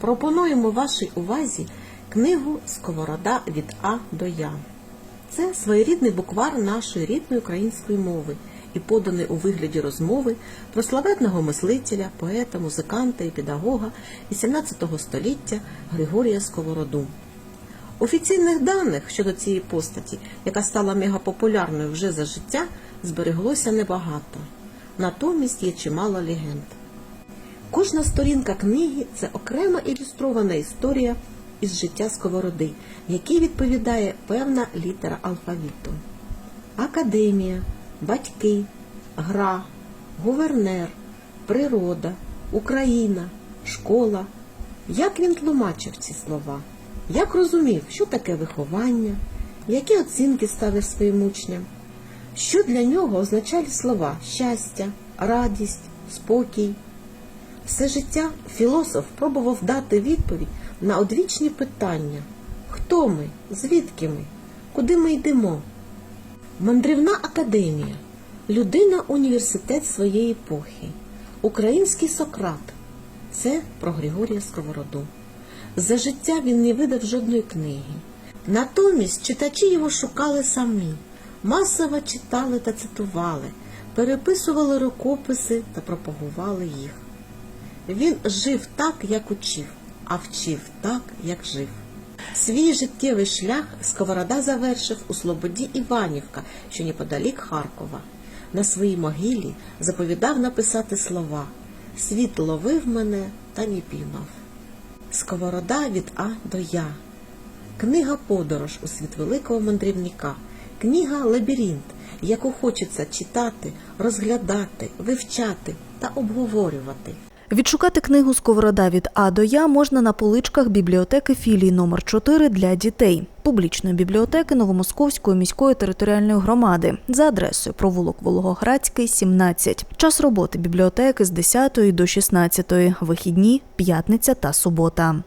пропонуємо вашій увазі книгу Сковорода від А до Я. Це своєрідний буквар нашої рідної української мови і поданий у вигляді розмови про славетного мислителя, поета, музиканта і педагога XVIII століття Григорія Сковороду. Офіційних даних щодо цієї постаті, яка стала мегапопулярною вже за життя, збереглося небагато. Натомість є чимало легенд. Кожна сторінка книги це окрема ілюстрована історія із життя сковороди, якій відповідає певна літера алфавіту. Академія, батьки, гра, гувернер, природа, Україна, школа. Як він тлумачив ці слова? Як розумів, що таке виховання, які оцінки ставив своїм учням? Що для нього означали слова щастя, радість, спокій? Все життя філософ пробував дати відповідь на одвічні питання: хто ми, звідки ми, куди ми йдемо? Мандрівна академія, людина університет своєї епохи, український Сократ. Це про Григорія Сковороду. За життя він не видав жодної книги. Натомість читачі його шукали самі, масово читали та цитували, переписували рукописи та пропагували їх. Він жив так, як учив, а вчив так, як жив. Свій життєвий шлях Сковорода завершив у Слободі Іванівка, що неподалік Харкова. На своїй могилі заповідав написати слова Світ ловив мене та не піймав. Сковорода від А до Я. Книга Подорож у світ великого мандрівника. Книга Лабіринт, яку хочеться читати, розглядати, вивчати та обговорювати. Відшукати книгу Сковорода від А до Я можна на поличках бібліотеки філії номер 4 для дітей публічної бібліотеки Новомосковської міської територіальної громади за адресою провулок Вологоградський, 17. Час роботи бібліотеки з 10 до 16, вихідні, п'ятниця та субота.